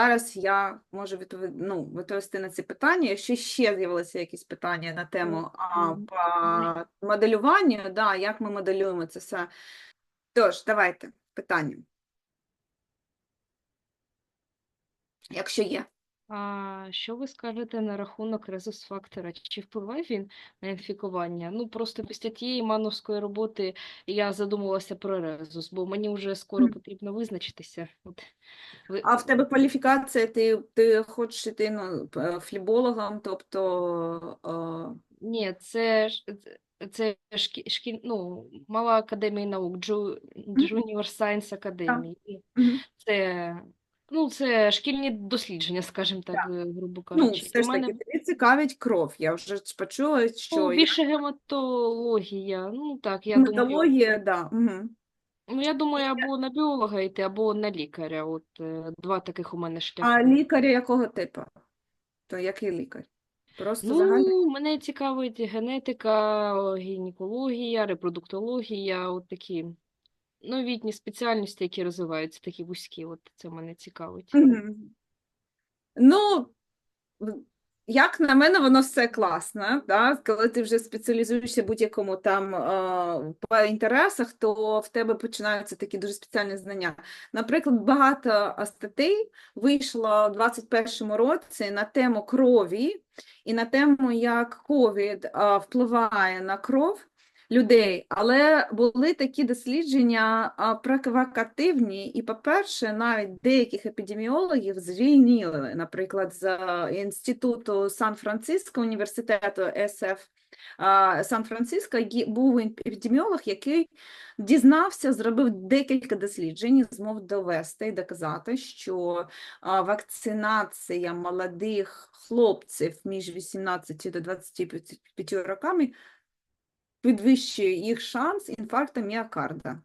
зараз я можу відповід... ну, відповісти на ці питання. Якщо ще з'явилися якісь питання на тему а, по моделюванню, да, як ми моделюємо це все. Тож, давайте питання. Якщо є. А що ви скажете на рахунок резус-фактора? Чи впливає він на інфікування? Ну, просто після тієї мановської роботи я задумувалася про резус, бо мені вже скоро потрібно визначитися. От, ви... А в тебе кваліфікація, ти, ти хочеш йти ну, п- флібологом, тобто е, Ні, це ж це- це шкі, шкі, ну, мала академія наук, Джу, Junior Science Academy. Це, ну, це шкільні дослідження, скажімо так, е, грубо ну, кажучи. все І ж мене таки, тобі цікавить кров. Я вже ж почула, що ну, я- більше гематологія. Ну так, я думаю. да. Угу. Ну, я думаю, або на біолога йти, або на лікаря. От е, два таких у мене шляхи. А лікаря якого типу? То який лікар? Просто загальний? Ну, мене цікавить генетика, гінекологія, репродуктологія, от такі новітні спеціальності, які розвиваються, такі вузькі. От це мене цікавить. Мгм. Ну, як на мене, воно все класно, да? Коли ти вже спеціалізуєшся в будь-якому там е, по інтересах, то в тебе починаються такі дуже спеціальні знання. Наприклад, багато е, статей вийшло у 21-му році на тему крові і на тему, як ковід е, впливає на кров людей, але були такі дослідження провокативні, і, по-перше, навіть деяких епідеміологів звільнили, наприклад, з е, інституту Сан-Франциско, університету СФ Сан-Франциско, був епідеміолог, який дізнався, зробив декілька досліджень, і змог довести і доказати, що вакцинація молодих хлопців між 18 до 25 роками підвищує їх шанс інфаркту міокарда.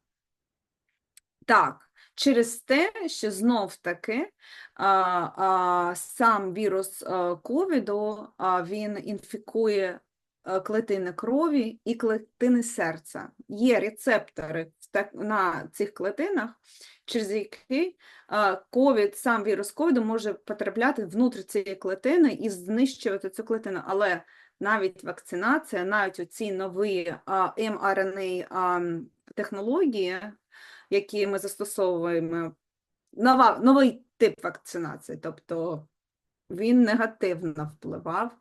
Так, через те, що знов таки а, а, сам вірус а, ковіду він інфікує клетини крові і клетини серця. Є рецептори на цих клетинах, через які а, ковід, сам вірус ковіду може потрапляти внутрі цієї клетини і знищувати цю клетину. Але навіть вакцинація, навіть оці нові mRNA технології, які ми застосовуємо, нова, новий тип вакцинації, тобто він негативно впливав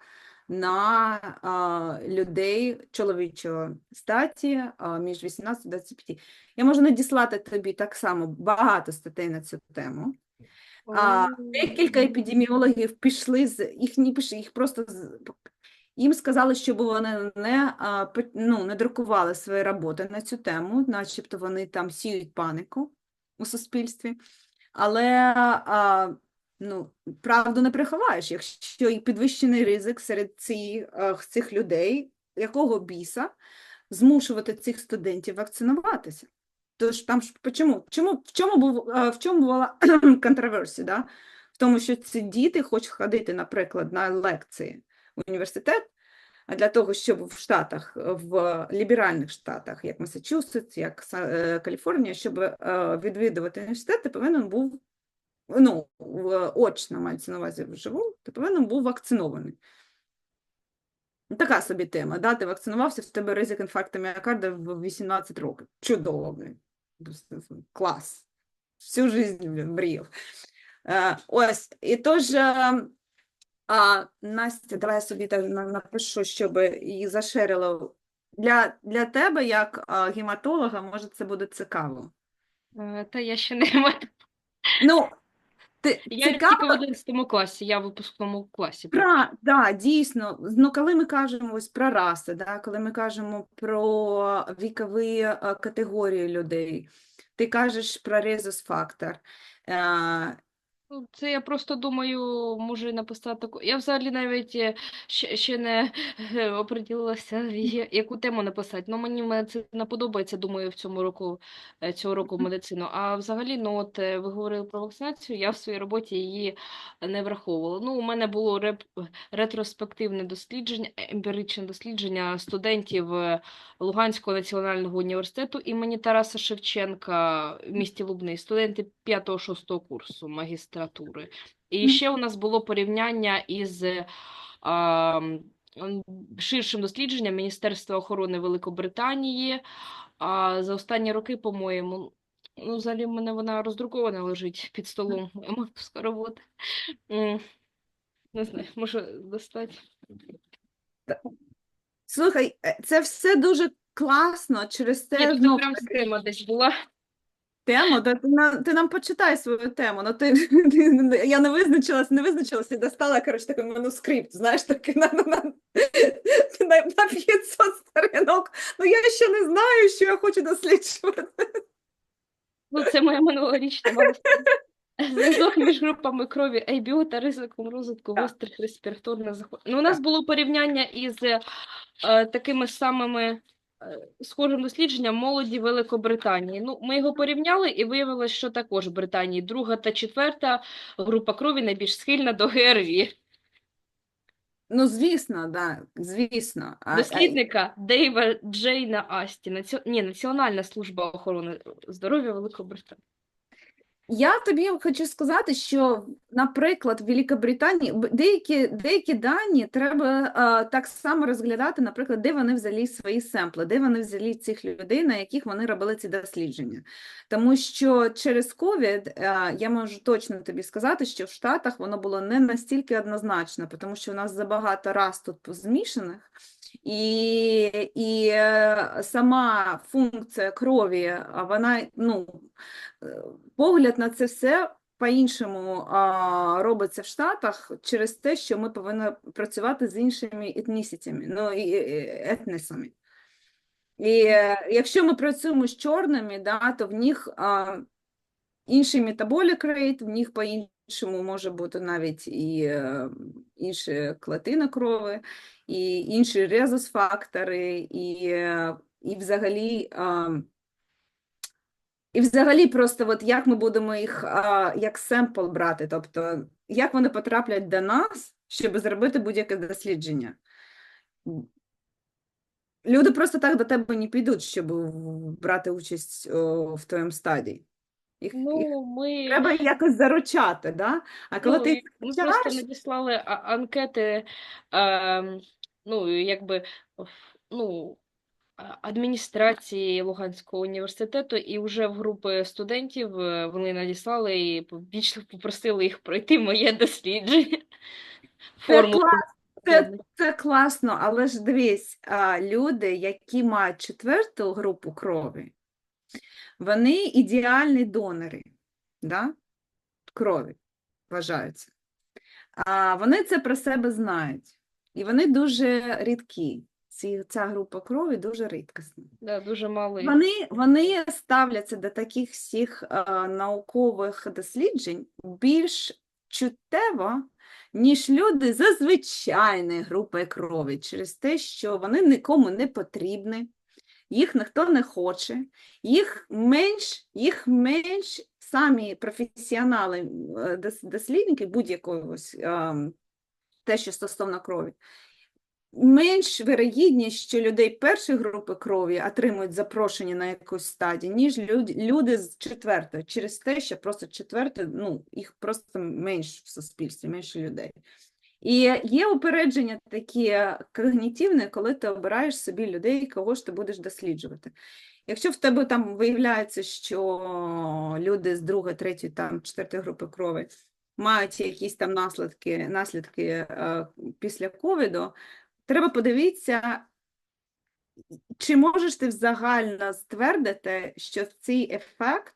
на а, людей чоловічого статі а, між 18 і 25. Я можу надіслати тобі так само багато статей на цю тему. А, Декілька епідеміологів пішли з їх не пішли, їх просто їм сказали, щоб вони не, ну, не друкували свої роботи на цю тему, начебто вони там сіють панику у суспільстві. Але ну, правду не приховаєш, якщо і підвищений ризик серед а, цих людей, якого біса змушувати цих студентів вакцинуватися. Тож там ж чому? Чому, в чому був в чому була контроверсія? Да? В тому, що ці діти хочуть ходити, наприклад, на лекції університет, для того, щоб в Штатах, в ліберальних штатах, як Масачусетс, як е, Каліфорнія, щоб е, відвідувати університет, ти повинен був, ну, очно мається на увазі вживу, ти повинен був вакцинований. Така собі тема, да? Ти вакцинувався, в тебе ризик інфаркту міокарда в 18 років. Чудово, блін. Клас. Всю жизнь блін, мріяв. Е, ось, і тож, а, Настя, давай я собі так на- напишу, щоб її зашерило. Для, для тебе, як а, гематолога, може, це буде цікаво. Е, Та я ще не. Ну, ти, Я цікаво, тільки в 11 класі, я в випускному класі. Про, да, дійсно. Ну, коли ми кажемо ось про раси, да, коли ми кажемо про вікові е, категорії людей, ти кажеш про резус-фактор. Е, Це я просто думаю, може написати таку. Я взагалі навіть е, ще, ще не е, оприділилася, яку тему написати. Ну, мені медицина подобається, думаю, в цьому року, е, цього року медицину. А взагалі, ну от ви говорили про вакцинацію, я в своїй роботі її не враховувала. Ну, у мене було реп... ретроспективне дослідження, емпіричне дослідження студентів Луганського національного університету імені Тараса Шевченка в місті Лубни, студенти 5-6 курсу магістратури. Температури. І ще у нас було порівняння із а, м, ширшим дослідженням Міністерства охорони Великобританії. А за останні роки, по-моєму, ну, взагалі в мене вона роздрукована лежить під столом. Я можу скоро бути. Не знаю, може достати. Слухай, е, це все дуже класно через те знов прям схема десь була. Тему. Да, ти, на, ти нам почитай свою тему. Ну, ти, ти, я не визначилась, не визначилась і достала, коротше, такий манускрипт, знаєш, такий на, на, на, на, на 500 сторінок. Ну, я ще не знаю, що я хочу досліджувати. Ну, це моя минулорічна мала. Зв'язок між групами крові ABO та ризиком розвитку гострих респіраторних захворювань. Ну, у нас було порівняння із е, такими самими схожим дослідженням молоді Великобританії. Ну, ми його порівняли і виявилось, що також в Британії друга та четверта група крові найбільш схильна до ГРВІ. Ну, звісно, да, звісно. Дослідника Дейва Джейна Асті, Наці... Ні, Національна служба охорони здоров'я Великобританії. Я тобі хочу сказати, що, наприклад, в Великобританії деякі, деякі дані треба а, так само розглядати, наприклад, де вони взяли свої семпли, де вони взяли цих людей, на яких вони робили ці дослідження. Тому що через COVID а, я можу точно тобі сказати, що в Штатах воно було не настільки однозначно, тому що у нас забагато раз тут змішаних. І, і е, сама функція крові, вона, ну, е, погляд на це все по-іншому робиться в Штатах через те, що ми повинні працювати з іншими етнісітями, ну, і, етнісами. І е, якщо ми працюємо з чорними, да, то в них а, інший метаболік рейт, в них по-іншому може бути навіть і е, інші клетини крови, і інші резус-фактори, і, е, і взагалі. І взагалі просто от як ми будемо їх а, як семпл брати, тобто як вони потраплять до нас, щоб зробити будь-яке дослідження. Люди просто так до тебе не підуть, щоб брати участь о, в твоєму стадії. Їх, їх Ну, ми... треба якось заручати, да? А коли Ну, ти їх ми просто надіслали а- анкети, ем, ну, якби, ну, а- адміністрації Луганського університету, і вже в групи студентів е, вони надіслали і побічно попросили їх пройти моє дослідження. це, Форму. клас, це, це класно, але ж дивись, а, люди, які мають четверту групу крові, вони ідеальні донори да? крові вважаються. А вони це про себе знають. І вони дуже рідкі. Ці, ця група крові дуже рідкісна. Да, дуже мало. їх. Вони, вони ставляться до таких всіх е, наукових досліджень більш чуттєво, ніж люди за звичайної групи крові, через те, що вони нікому не потрібні, їх ніхто не хоче, їх менш, їх менш самі професіонали, е, дослідники будь-якого ем, те, що стосовно крові, менш вирогідність, що людей першої групи крові отримують запрошення на якусь стадію, ніж люди, люди з четвертої, через те, що просто четверте, ну, їх просто менш в суспільстві, менше людей. І є упередження такі когнітивні, коли ти обираєш собі людей, кого ж ти будеш досліджувати. Якщо в тебе там виявляється, що люди з другої, третьої, там, четвертої групи крові мають якісь там наслідки, наслідки е, після ковіду, треба подивитися, чи можеш ти взагально ствердити, що цей ефект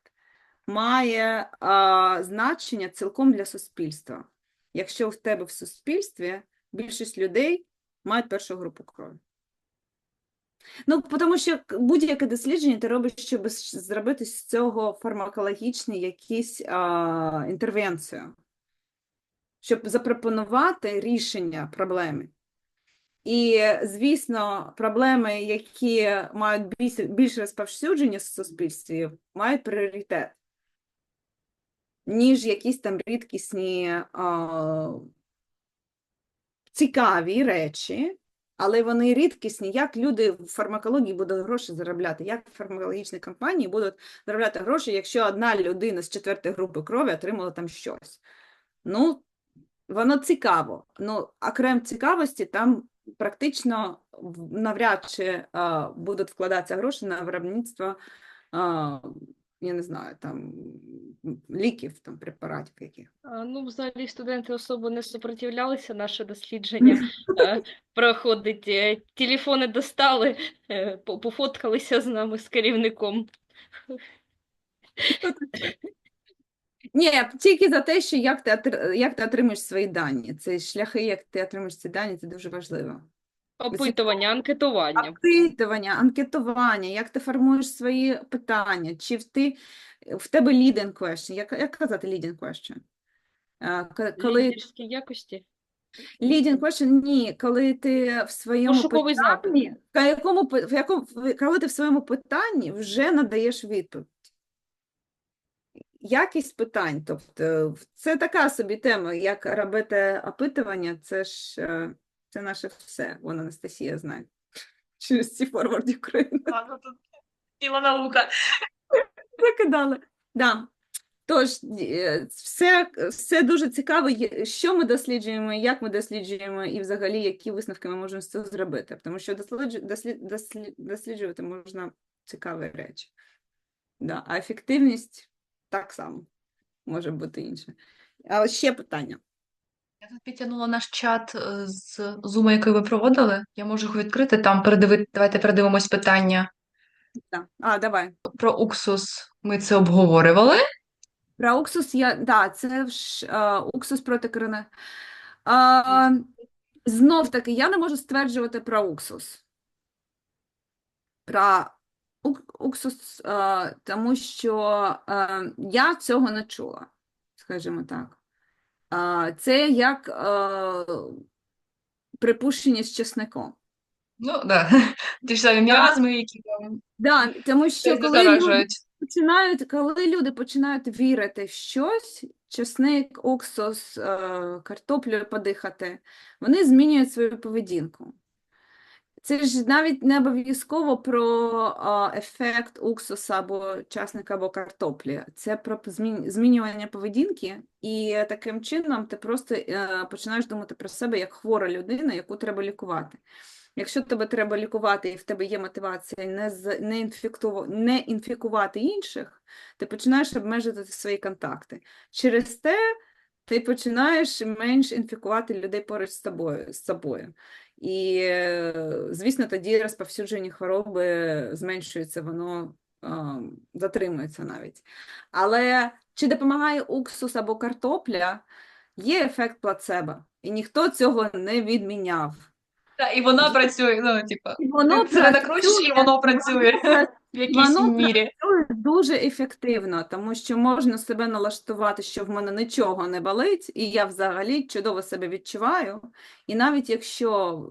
має а, значення цілком для суспільства, якщо в тебе в суспільстві більшість людей мають першу групу крові. Ну, тому що будь-яке дослідження ти робиш, щоб зробити з цього фармакологічний якийсь а, інтервенцію, щоб запропонувати рішення проблеми. І, звісно, проблеми, які мають більш, більш розповсюдження в суспільстві, мають пріоритет, ніж якісь там рідкісні а, цікаві речі, але вони рідкісні. Як люди в фармакології будуть гроші заробляти? Як фармакологічні компанії будуть заробляти гроші, якщо одна людина з четвертої групи крові отримала там щось? Ну, воно цікаво. Ну, а цікавості, там практично навряд чи а, будуть вкладатися гроші на виробництво, а, я не знаю, там ліків, там препаратів яких. Ну, взагалі студенти особо не супротивлялися, наше дослідження е, проходить. е, Телефони достали, е, пофоткалися з нами, з керівником. Ні, тільки за те, що як ти, як ти отримуєш свої дані. Це шляхи, як ти отримуєш ці дані, це дуже важливо. Опитування, анкетування. Опитування, анкетування, як ти формуєш свої питання, чи в, ти, в тебе leading question, як, як казати leading question? Коли Лідерські якості. leading question, ні, коли ти в своєму Пошуковий питанні, в якому, в якому, коли ти в своєму питанні вже надаєш відповідь. Якість питань, тобто це така собі тема, як робити опитування, це ж е, це наше все. Вон Анастасія знає. Через ці форвард України Ладно, тут ціла наука. закидали. Да. Тож, е, все, все дуже цікаво, що ми досліджуємо, як ми досліджуємо, і взагалі, які висновки ми можемо з цього зробити. Тому що досліджу- дослід, дослід, досліджувати можна цікаві речі. Да. А ефективність так само може бути інша. Але ще питання. Я тут підтягнула наш чат е, з Zoom, який ви проводили. Я можу його відкрити. Там передиви... Давайте передивимось питання Да. А, давай. про уксус. Ми це обговорювали. Про уксус я. Да, це ж а, уксус проти корона. А, знов таки, я не можу стверджувати про уксус. Про ук- уксус, а, тому що а, я цього не чула, скажімо так. Це як припущення з чесником. Ну, да. Ті ж самі міазми, які там Да, тому що коли люди починають, коли люди починають вірити в щось, чесник, уксус, е, картоплю подихати, вони змінюють свою поведінку. Це ж навіть не обов'язково про ефект уксуса або часника або картоплі. Це про змінювання поведінки, і таким чином ти просто е, починаєш думати про себе як хвора людина, яку треба лікувати. Якщо тебе треба лікувати і в тебе є мотивація не, не, інфектув... не інфікувати інших, ти починаєш обмежувати свої контакти. Через те ти починаєш менш інфікувати людей поруч з тобою. З собою. І, е, звісно, тоді розповсюдження хвороби зменшується, воно е, затримується навіть. Але чи допомагає уксус або картопля, є ефект плацебо, і ніхто цього не відміняв. Та, і вона працює, ну, типа, І воно ти себе накручуєш, і воно працює в якійсь Воно мірі. дуже ефективно, тому що можна себе налаштувати, що в мене нічого не болить, і я взагалі чудово себе відчуваю. І навіть якщо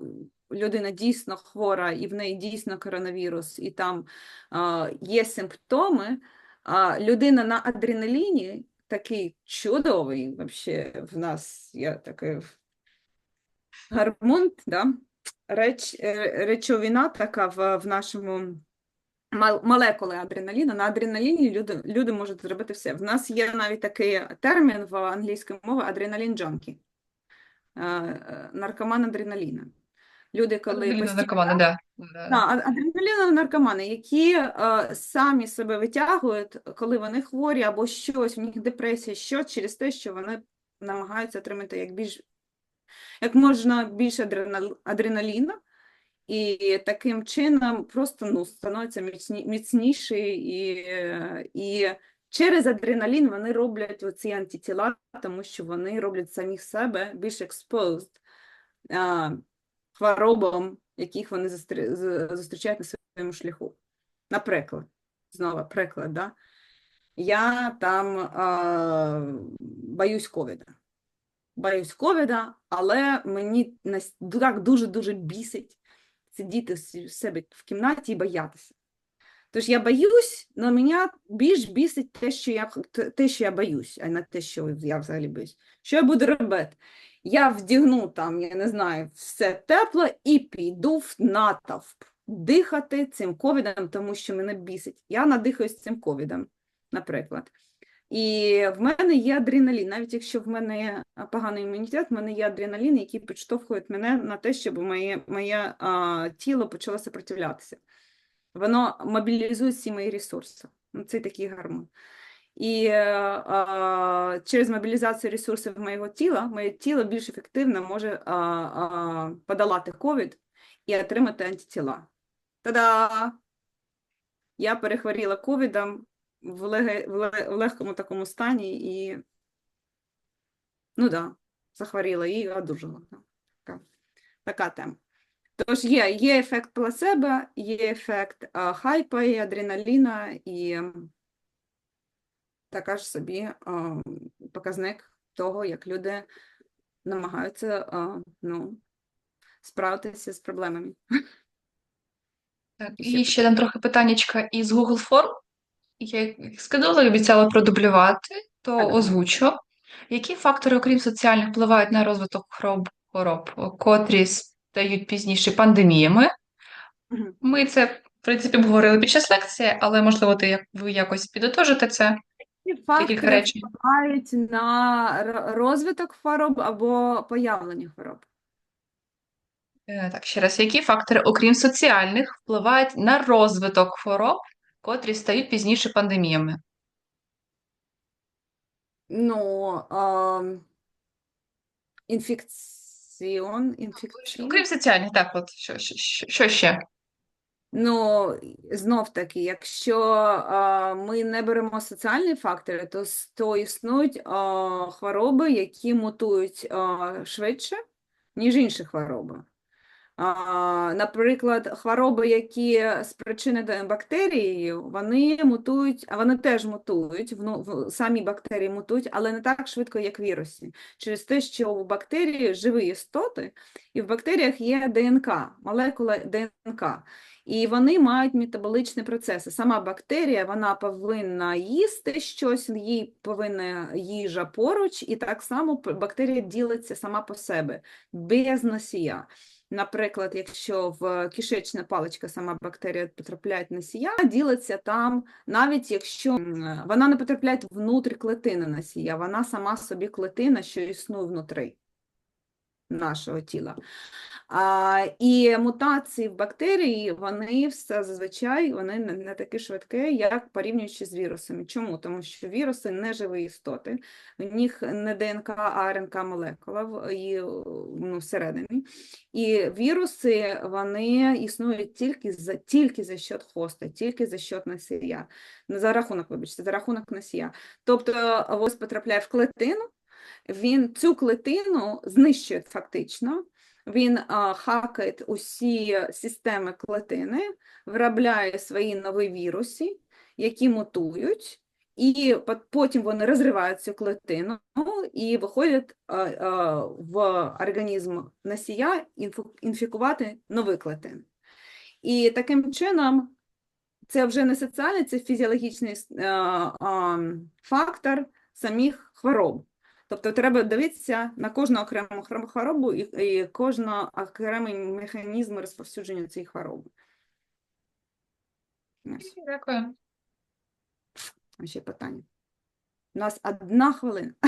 людина дійсно хвора і в неї дійсно коронавірус, і там а, є симптоми, а, людина на адреналіні такий чудовий, вообще в нас є такий гормон, да? Реч, е, речовина така в, в нашому молекули адреналіну. На адреналіні люди, люди можуть зробити все. В нас є навіть такий термін в англійській мові адреналін джанкі. Наркоман адреналіна. Люди, коли постійно- наркомани, да. Да. Адреналінові наркомани, які е, самі себе витягують, коли вони хворі або щось, у них депресія, що через те, що вони намагаються отримати як більш як можна більше адренал- адреналіна, і таким чином просто ну, становиться міцні, міцніші, і, і через адреналін вони роблять оці антитіла, тому що вони роблять самих себе більш exposed хворобам, яких вони зустрічають на своєму шляху. Наприклад, знову приклад, да? я там а, боюсь ковіда. Боюсь ковіда, але мені так дуже-дуже бісить сидіти в себе в кімнаті і боятися. Тож я боюсь, але мене більш бісить те, що я, те, що я боюсь, а не те, що я взагалі боюсь. Що я буду робити? Я вдягну там, я не знаю, все тепло і піду в натовп дихати цим ковідом, тому що мене бісить. Я надихаюсь цим ковідом, наприклад. І в мене є адреналін. Навіть якщо в мене поганий імунітет, в мене є адреналін, який підштовхує мене на те, щоб моє, моє а, тіло почало сопротивлятися. Воно мобілізує всі мої ресурси. Ну, Це такий гормон. І а, через мобілізацію ресурсів моєго тіла, моє тіло більш ефективно може а, а, подолати ковід і отримати антитіла. Та-да! Я перехворіла ковідом в, леге, в, ле- в легкому такому стані і, ну да, захворіла і одужала. Така, така тема. Тож є, є ефект плацебо, є ефект а, хайпа і адреналіна, і така ж собі а, показник того, як люди намагаються а, ну, справитися з проблемами. Так, і ще там трохи питаннячка із Google Форм. Я їх скидала і обіцяла продублювати, то озвучу. Які фактори, окрім соціальних, впливають на розвиток хвороб, хвороб, котрі стають пізніше пандеміями? Мгм. Ми це, в принципі, обговорили під час лекції, але, можливо, ти, як- ви якось підытожите це. Які Декілька фактори речень. впливають на розвиток хвороб або появлення хвороб? Е, Так, ще раз, які фактори, окрім соціальних, впливають на розвиток хвороб, котрі стають пізніше пандеміями? Ну, ам, інфекціон, інфекційні. Окрім соціальних, так, от що, що, що- ще? Ну, знов таки, якщо а, ми не беремо соціальні фактори, то, то існують а, хвороби, які мутують а, швидше, ніж інші хвороби. Наприклад, хвороби, які спричинені бактерією, вони мутують, а вони теж мутують, самі бактерії мутують, але не так швидко, як віруси. Через те, що у бактерії живі істоти, і в бактеріях є ДНК, молекула ДНК. І вони мають метаболічні процеси. Сама бактерія вона повинна їсти щось, їй повинна їжа поруч, і так само бактерія ділиться сама по себе, без носія. Наприклад, якщо в кишечна паличка сама бактерія потрапляє носія, ділиться там, навіть якщо вона не потрапляє внутрі клетини носія, вона сама собі клетина, що існує внутрі нашого тіла. А, і мутації в бактерії, вони все зазвичай вони не, не такі швидкі, як порівнюючи з вірусами. Чому? Тому що віруси не живі істоти, в них не ДНК, а РНК молекула і, ну, всередині. І віруси вони існують тільки за, тільки за счет хоста, тільки за счет носія. За рахунок, вибачте, за рахунок носія. Тобто ось потрапляє в клетину, він цю клетину знищує фактично. Він а, хакає усі системи клетини, виробляє свої нові віруси, які мутують, і потім вони розривають цю клетину і виходять а, а, в організм носія інфікувати нові клетини. І таким чином це вже не соціальний, це фізіологічний а, а, фактор самих хвороб. Тобто треба дивитися на кожну окрему хворобу і, і кожен окремий механізм розповсюдження цієї хвороби. Дякую. ще питання. У нас одна хвилина.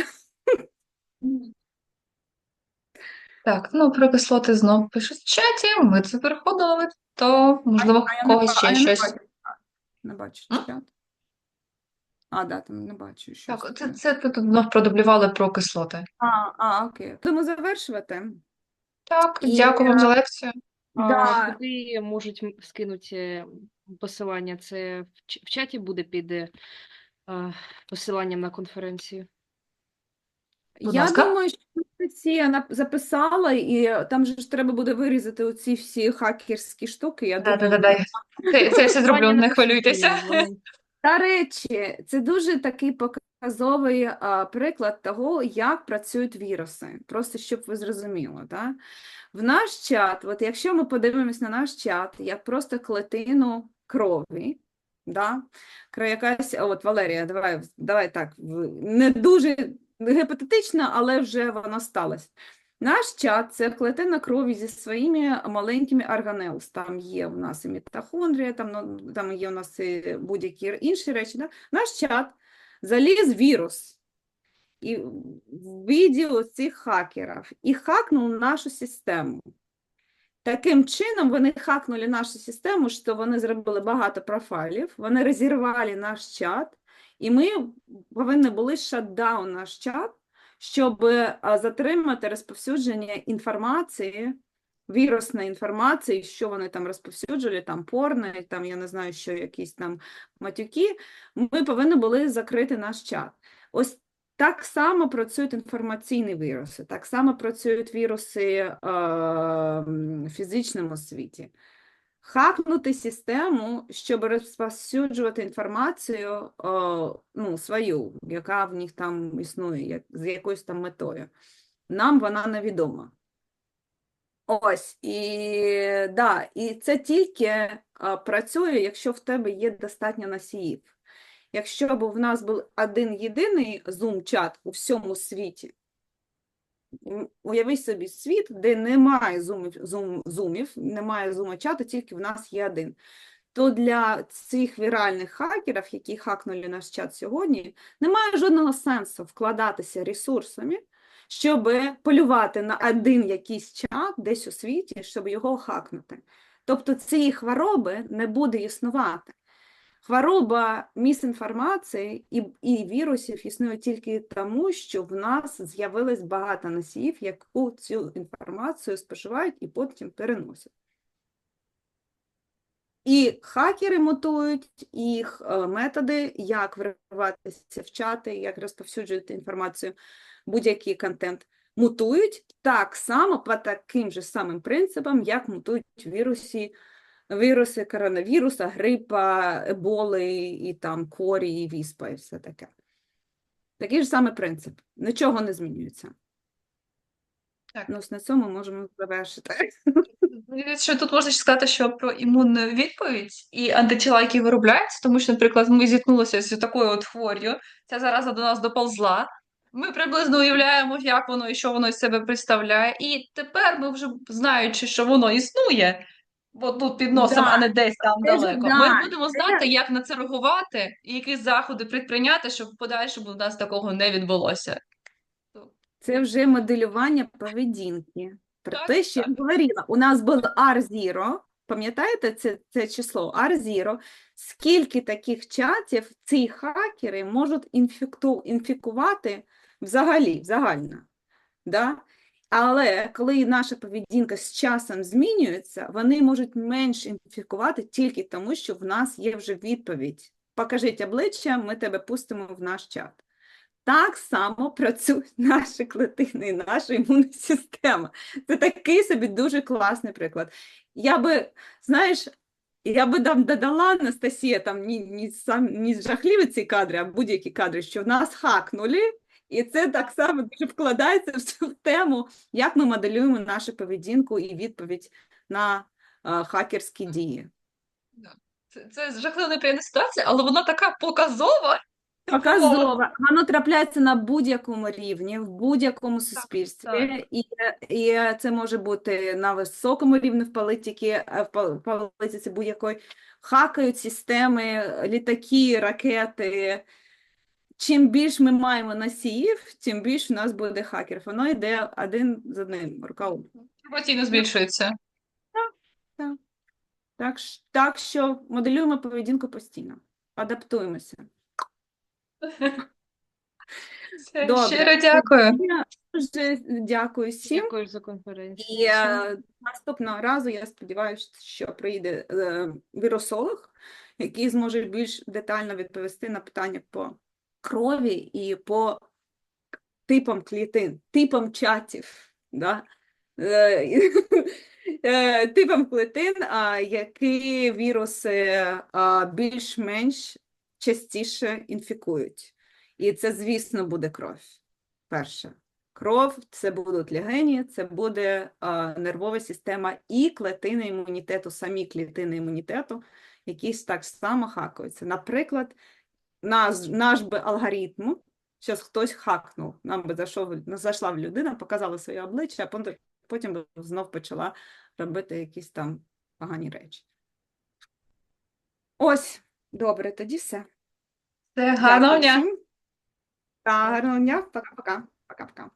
Так, ну про кислоти знов пишуть в чаті, ми це переходили, то можливо А когось ще не щось. бачу. Не бачу чат. А, да, там не бачу щось. Так, це, це тут знов продублювали про кислоти. А, а, окей. Будемо завершувати. Так, І, дякую вам за лекцію. А Да. куди можуть м- скинути посилання? Це в, ч- в чаті буде під е, е, посиланням на конференцію. Будь Я ласка. думаю, що ми я нап- записала, і там же ж треба буде вирізати оці всі хакерські штуки. Я Да, да, думаю, да, да. Це, це я все зроблю, не хвилюйтеся. вони- До речі, це дуже такий показовий а, приклад того, як працюють віруси. Просто щоб ви зрозуміли. Да? В наш чат, от якщо ми подивимось на наш чат, як просто клетину крові, да? якась, от Валерія, давай, давай так, не дуже гіпотетично, але вже воно сталося. Наш чат це клетина крові зі своїми маленькими органелс. Там є у нас і мітохондрія, там, ну, там є у нас і будь-які інші речі. Да? Наш чат заліз вірус і в відео цих хакерів і хакнув нашу систему. Таким чином, вони хакнули нашу систему, що вони зробили багато профайлів, вони розірвали наш чат, і ми повинні були шатдаун наш чат, щоб е, затримати розповсюдження інформації, вірусної інформації, що вони там розповсюджували, там порно, там, я не знаю, що якісь там матюки, ми повинні були закрити наш чат. Ось так само працюють інформаційні віруси, так само працюють віруси е, в фізичному світі. Хакнути систему, щоб розповсюджувати інформацію ну, свою, яка в них там існує, як, з якоюсь там метою. Нам вона невідома. Ось, і, да, і це тільки е, працює, якщо в тебе є достатньо носіїв. Якщо б в нас був один єдиний зум-чат у всьому світі, уяви собі світ, де немає зумів, зум, зумів, немає зума-чату, тільки в нас є один. То для цих віральних хакерів, які хакнули наш чат сьогодні, немає жодного сенсу вкладатися ресурсами, щоб полювати на один якийсь чат десь у світі, щоб його хакнути. Тобто цієї хвороби не буде існувати. Хвороба місінформації і, і вірусів існує тільки тому, що в нас з'явилось багато носіїв, яку цю інформацію споживають і потім переносять. І хакери мутують їх е, методи, як вриватися в чати, як розповсюджувати інформацію, будь-який контент. Мутують так само по таким же самим принципам, як мутують вірусі, віруси коронавіруса, грипа, еболи і там корі, і віспа, і все таке. Такий ж самий принцип. Нічого не змінюється. Так. Ну, на цьому можемо завершити. Що тут можна ще сказати, що про імунну відповідь і антитіла, які виробляються, тому що, наприклад, ми зіткнулися з такою от хворю, ця зараза до нас доползла. Ми приблизно уявляємо, як воно і що воно із себе представляє. І тепер ми вже знаючи, що воно існує, бо тут під носом, Да, а не десь там це ж далеко. да, Ми будемо знати, як на це реагувати і які заходи предприйняти, щоб в подальшому в нас такого не відбулося. Це вже моделювання поведінки. Про Так, те, що я говорила, у нас було R0, пам'ятаєте це, це число R0, скільки таких чатів ці хакери можуть інфекту, інфікувати взагалі, загально. Да? Але коли наша поведінка з часом змінюється, вони можуть менш інфікувати тільки тому, що в нас є вже відповідь. Покажіть обличчя, ми тебе пустимо в наш чат. Так само працюють наші клетини, і наша імунна система. Це такий собі дуже класний приклад. Я би, знаєш, я би там додала Анастасія, там ні, ні, сам, ні жахливі ці кадри, а будь-які кадри, що в нас хакнули, і це так само дуже вкладається в цю тему, як ми моделюємо нашу поведінку і відповідь на е, хакерські дії. Це, це жахлива неприємна ситуація, але вона така показова. Показово. Воно трапляється на будь-якому рівні, в будь-якому суспільстві. так. І, і це може бути на високому рівні в політиці, в пол- політиці будь-якої. Хакають системи, літаки, ракети. Чим більш ми маємо носіїв, тим більше у нас буде хакерів. Воно йде один з одним рукавом. Пропорційно збільшується. Так, так що моделюємо поведінку постійно, адаптуємося. Добре. Щиро дякую. Я дуже дякую всім. Дякую за конференцію. І е, наступного разу я сподіваюся, що прийде е, вірусолог, який зможе більш детально відповісти на питання по крові і по типам клітин, типам чатів. Да? Е, е, Типам клітин, які віруси більш-менш частіше інфікують. І це, звісно, буде кров. Перше. Кров це будуть легені, це буде а, нервова система і клітини імунітету, самі клітини імунітету, які так само хакаються. Наприклад, наш, наш би алгоритм, зараз хтось хакнув, нам би зайшов, зайшла людина, показала своє обличчя, а потім, потім би знов почала робити якісь там погані речі. Ось, добре, тоді все. Все, гарного дня. гарного дня. Пока-пока. Пока-пока.